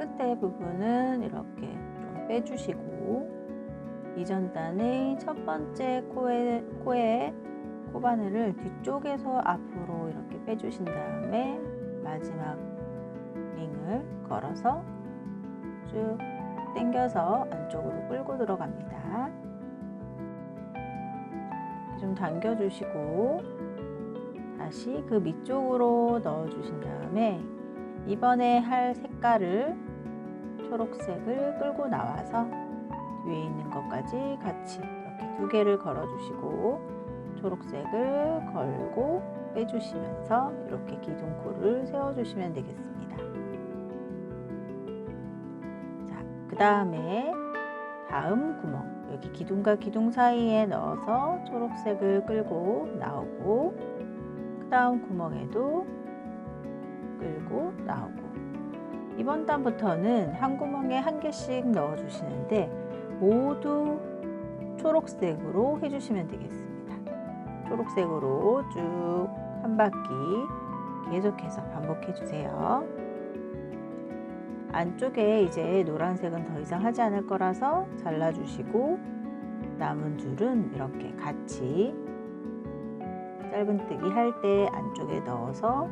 끝에 부분은 이렇게 좀 빼주시고 이전단의 첫 번째 코에, 코에 코바늘을 뒤쪽에서 앞으로 이렇게 빼주신 다음에 마지막 링을 걸어서 쭉 당겨서 안쪽으로 끌고 들어갑니다. 좀 당겨주시고 다시 그 밑쪽으로 넣어주신 다음에 이번에 할 색깔을 초록색을 끌고 나와서 뒤에 있는 것까지 같이 이렇게 두 개를 걸어주시고 초록색을 걸고 빼주시면서 이렇게 기둥코를 세워주시면 되겠습니다. 자, 그 다음에 다음 구멍 여기 기둥과 기둥 사이에 넣어서 초록색을 끌고 나오고 그 다음 구멍에도 끌고 나오고 이번 단부터는 한 구멍에 한 개씩 넣어 주시는데 모두 초록색으로 해주시면 되겠습니다. 초록색으로 쭉 한 바퀴 계속해서 반복해 주세요. 안쪽에 이제 노란색은 더 이상 하지 않을 거라서 잘라주시고 남은 줄은 이렇게 같이 짧은뜨기 할 때 안쪽에 넣어서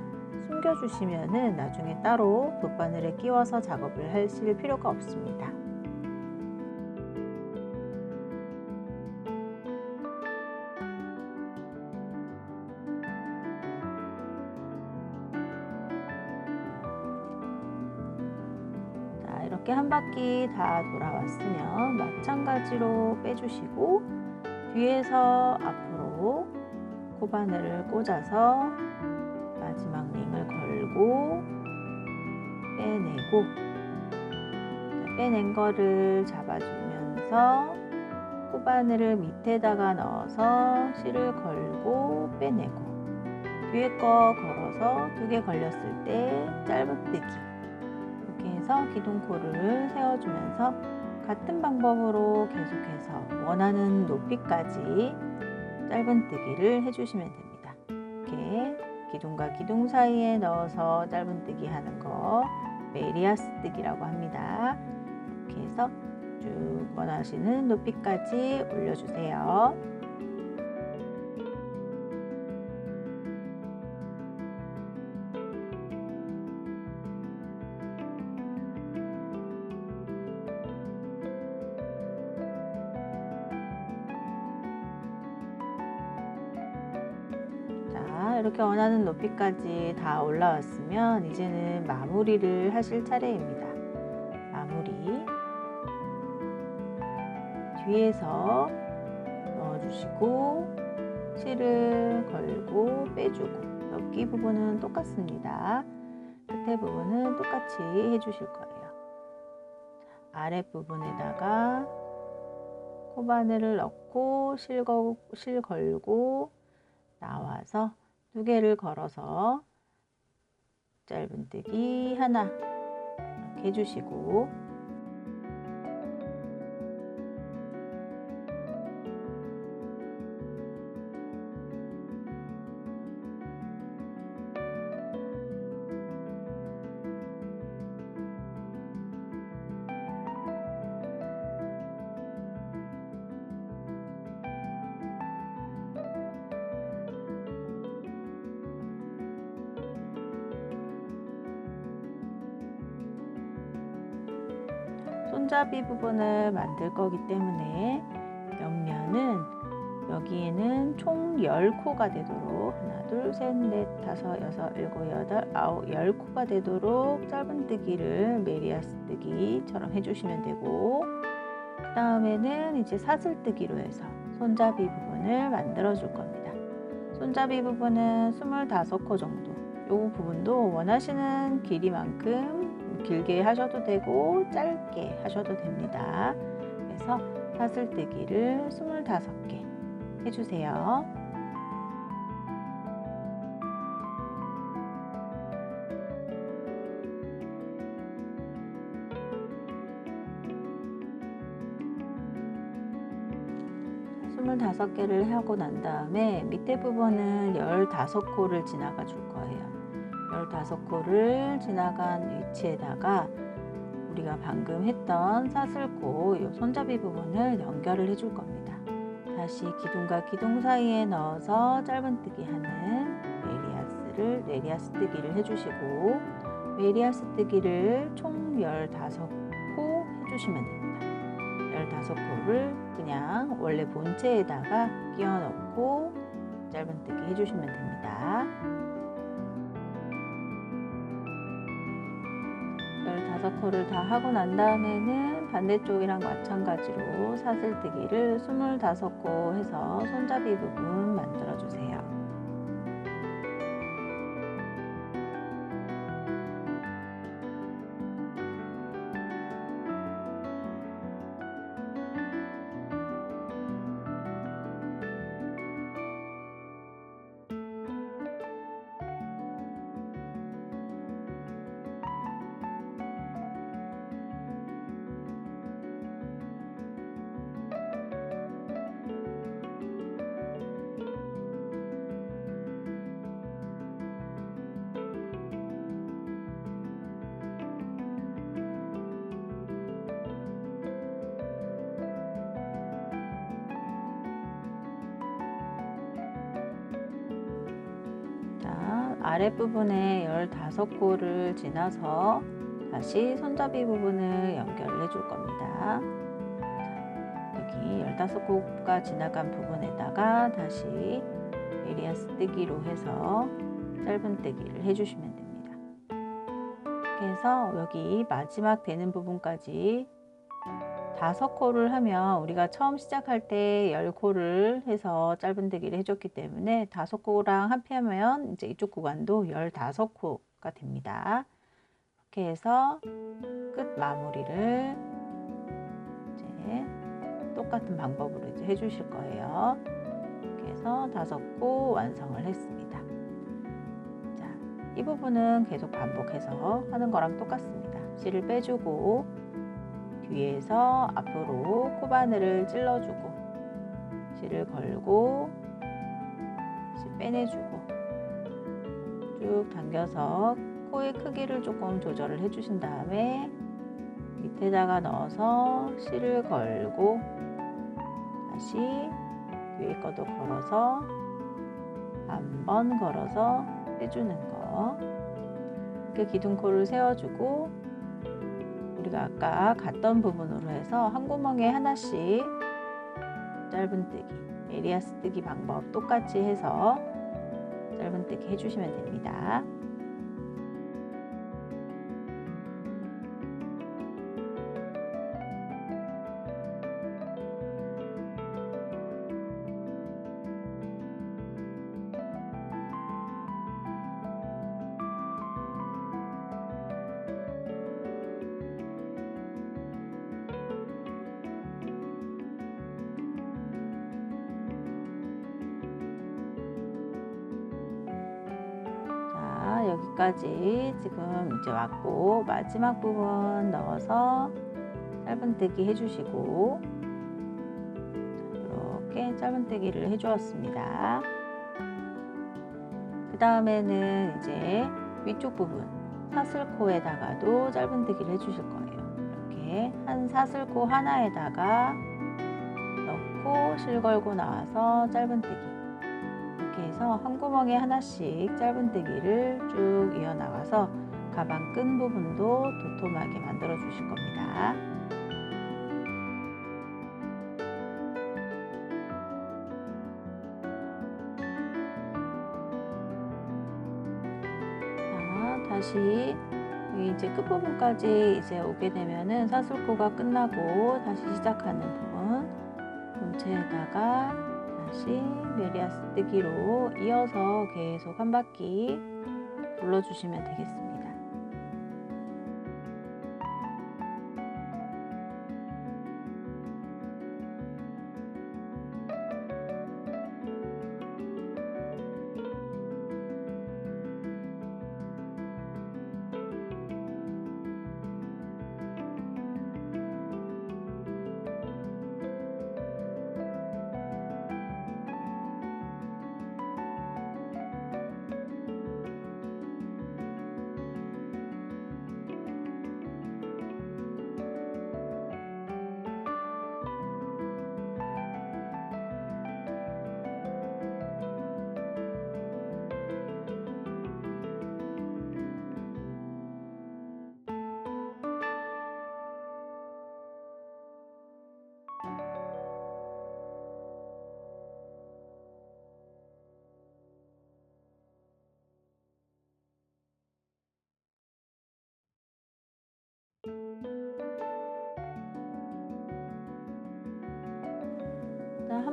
숨겨주시면은 나중에 따로 돗바늘에 끼워서 작업을 하실 필요가 없습니다. 자, 이렇게 한 바퀴 다 돌아왔으면 마찬가지로 빼주시고 뒤에서 앞으로 코바늘을 꽂아서 빼내고 자, 빼낸 거를 잡아주면서 코바늘을 밑에다가 넣어서 실을 걸고 빼내고. 뒤에 거 걸어서 두 개 걸렸을 때 짧은뜨기. 이렇게 해서 기둥코를 세워주면서 같은 방법으로 계속해서 원하는 높이까지 짧은뜨기를 해주시면 됩니다. 이렇게 기둥과 기둥 사이에 넣어서 짧은뜨기 하는 거 메리아스 뜨기라고 합니다. 이렇게 해서 쭉 원하시는 높이까지 올려주세요. 자, 이렇게 원하는 높이까지 다 올라왔으면 이제는 마무리를 하실 차례입니다. 마무리. 뒤에서 넣어주시고 실을 걸고 빼주고 여기 부분은 똑같습니다. 끝에 부분은 똑같이 해주실 거예요. 아랫 부분에다가 코바늘을 넣고 실, 거, 실 걸고 나와서 두 개를 걸어서 짧은뜨기 하나 이렇게 해주시고 손잡이 부분을 만들 거기 때문에 옆면은 여기에는 총 10코가 되도록 하나 둘 셋 넷 다섯 여섯 일곱 여덟 아홉 열 코가 되도록 짧은뜨기를 메리아스 뜨기처럼 해주시면 되고 그 다음에는 이제 사슬뜨기로 해서 손잡이 부분을 만들어 줄 겁니다. 손잡이 부분은 25코 정도 요 부분도 원하시는 길이만큼 길게 하셔도 되고 짧게 하셔도 됩니다. 그래서 사슬뜨기를 25개 해주세요. 스물다섯 개를 하고 난 다음에 밑에 부분은 열다섯 코를 지나가 줄 거예요. 열다섯 코를 지나간 위치에다가 우리가 방금 했던 사슬코 이 손잡이 부분을 연결을 해줄 겁니다. 다시 기둥과 기둥 사이에 넣어서 짧은뜨기 하는 메리아스를 메리아스 뜨기를 해주시고 메리아스 뜨기를 총 15코 해주시면 됩니다. 15코를 그냥 원래 본체에다가 끼워 넣고 짧은뜨기 해주시면 됩니다. 15코를 다 하고 난 다음에는 반대쪽이랑 마찬가지로 사슬뜨기를 25코 해서 손잡이 부분 만들어 주세요. 아랫부분에 15코를 지나서 다시 손잡이 부분을 연결을 해줄 겁니다. 자, 여기 15코가 지나간 부분에다가 다시 에리아스 뜨기로 해서 짧은 뜨기를 해주시면 됩니다. 이렇게 해서 여기 마지막 되는 부분까지 다섯 코를 하면 우리가 처음 시작할 때 10코를 해서 짧은뜨기를 해줬기 때문에 다섯 코랑 합하면 이제 이쪽 구간도 15코가 됩니다. 이렇게 해서 끝 마무리를 이제 똑같은 방법으로 이제 해주실 거예요. 이렇게 해서 다섯 코 완성을 했습니다. 자, 이 부분은 계속 반복해서 하는 거랑 똑같습니다. 실을 빼주고 뒤에서 앞으로 코바늘을 찔러주고 실을 걸고 실 빼내주고 쭉 당겨서 코의 크기를 조금 조절을 해주신 다음에 밑에다가 넣어서 실을 걸고 다시 뒤에 것도 걸어서 한 번 걸어서 빼주는 거. 이렇게 기둥코를 세워주고 우리가 아까 갔던 부분으로 해서 한 구멍에 하나씩 짧은뜨기 에리아스 뜨기 방법 똑같이 해서 짧은뜨기 해주시면 됩니다. 여기까지 지금 이제 왔고 마지막 부분 넣어서 짧은뜨기 해주시고 이렇게 짧은뜨기를 해주었습니다. 그 다음에는 이제 위쪽 부분 사슬코에다가도 짧은뜨기를 해주실 거예요. 이렇게 한 사슬코 하나에다가 넣고 실 걸고 나와서 짧은뜨기 이렇게 해서 한 구멍에 하나씩 짧은뜨기를 쭉 이어나가서 가방 끈 부분도 도톰하게 만들어 주실 겁니다. 자, 다시 이제 끝부분까지 이제 오게 되면은 사슬코가 끝나고 다시 시작하는 부분 본체에다가 다시 메리아스 뜨기로 이어서 계속 한 바퀴 돌려주시면 되겠습니다.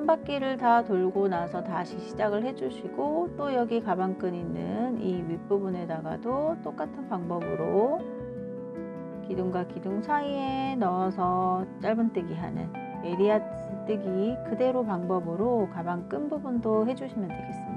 한 바퀴를 다 돌고 나서 다시 시작을 해주시고 또 여기 가방끈 있는 이 윗부분에다가도 똑같은 방법으로 기둥과 기둥 사이에 넣어서 짧은뜨기 하는 에리아스 뜨기 그대로 방법으로 가방 끈 부분도 해주시면 되겠습니다.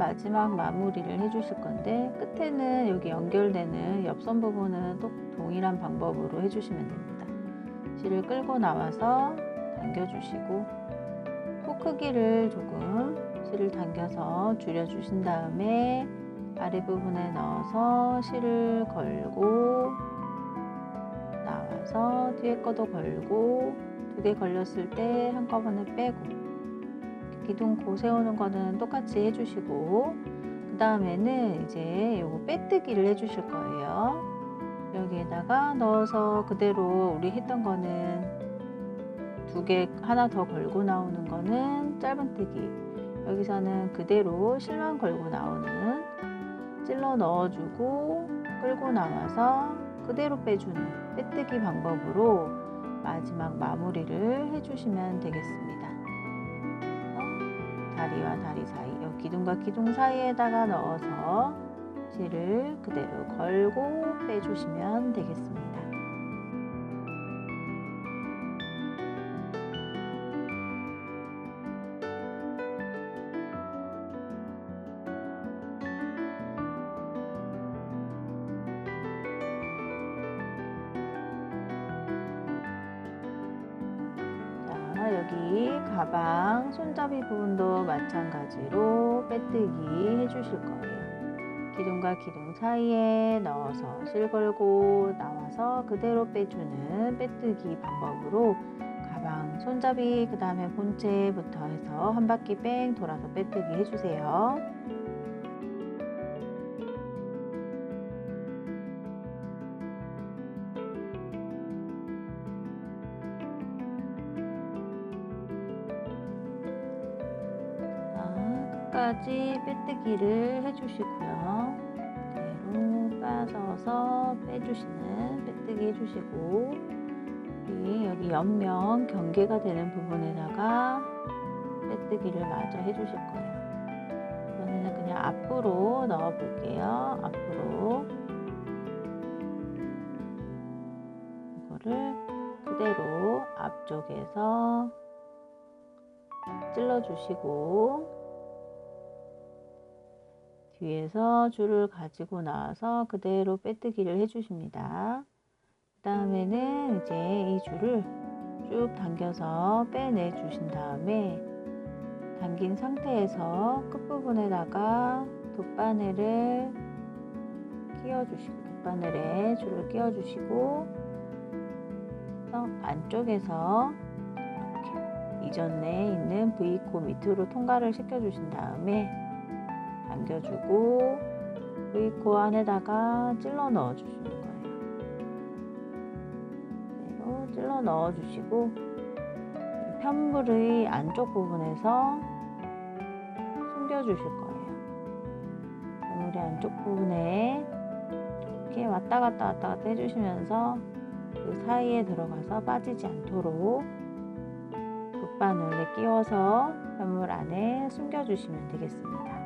마지막 마무리를 해주실 건데 끝에는 여기 연결되는 옆선 부분은 또 동일한 방법으로 해주시면 됩니다. 실을 끌고 나와서 당겨주시고 코 크기를 조금 실을 당겨서 줄여주신 다음에 아래 부분에 넣어서 실을 걸고 나와서 뒤에 거도 걸고 두 개 걸렸을 때 한꺼번에 빼고 기둥 고 세우는 거는 똑같이 해주시고 그 다음에는 이제 요거 빼뜨기를 해주실 거예요 여기에다가 넣어서 그대로 우리 했던 거는 두 개 하나 더 걸고 나오는 거는 짧은뜨기 여기서는 그대로 실만 걸고 나오는 찔러 넣어주고 끌고 나와서 그대로 빼주는 빼뜨기 방법으로 마지막 마무리를 해주시면 되겠습니다. 다리와 다리 사이, 여기 기둥과 기둥 사이에다가 넣어서 실을 그대로 걸고 빼주시면 되겠습니다. 여기 가방 손잡이 부분도 마찬가지로 빼뜨기 해주실 거예요. 기둥과 기둥 사이에 넣어서 실 걸고 나와서 그대로 빼주는 빼뜨기 방법으로 가방 손잡이 그 다음에 본체부터 해서 한 바퀴 뺑 돌아서 빼뜨기 해주세요. 끝까지 빼뜨기를 해주시고요. 그대로 빠져서 빼주시는 빼뜨기 해주시고 여기 옆면 경계가 되는 부분에다가 빼뜨기를 마저 해주실 거예요. 이번에는 그냥 앞으로 넣어 볼게요. 앞으로 이거를 그대로 앞쪽에서 찔러주시고 뒤에서 줄을 가지고 나와서 그대로 빼뜨기를 해주십니다. 그 다음에는 이제 이 줄을 쭉 당겨서 빼내 주신 다음에 당긴 상태에서 끝부분에다가 돗바늘을 끼워주시고 돗바늘에 줄을 끼워주시고 안쪽에서 이전에 있는 V코 밑으로 통과를 시켜주신 다음에 당겨주고 V코 안에다가 찔러 넣어주시는 거예요. 그대로 찔러 넣어주시고 편물의 안쪽 부분에서 숨겨주실 거예요. 편물의 안쪽 부분에 이렇게 왔다 갔다 왔다 갔다 해주시면서 그 사이에 들어가서 빠지지 않도록 돗바늘에 끼워서 편물 안에 숨겨주시면 되겠습니다.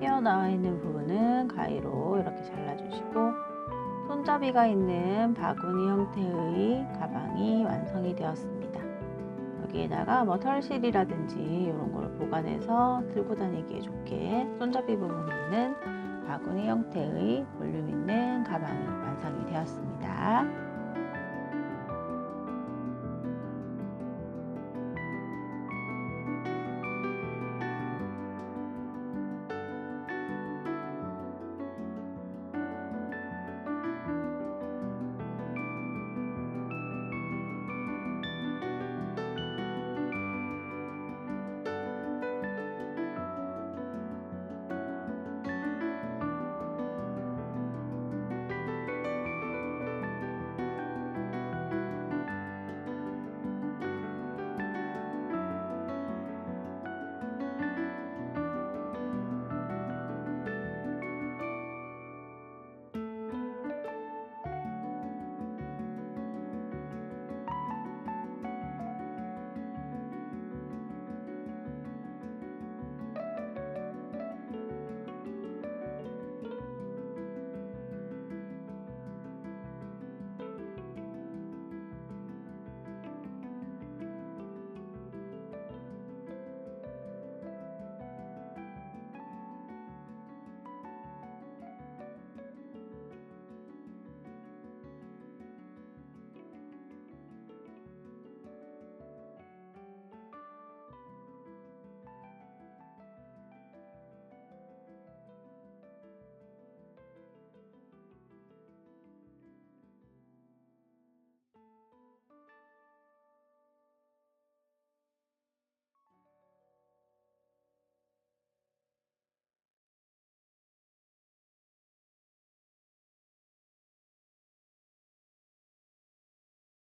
튀어나와 있는 부분은 가위로 이렇게 잘라주시고 손잡이가 있는 바구니 형태의 가방이 완성이 되었습니다. 여기에다가 뭐 털실이라든지 이런 걸 보관해서 들고 다니기에 좋게 손잡이 부분이 있는 바구니 형태의 볼륨 있는 가방이 완성이 되었습니다.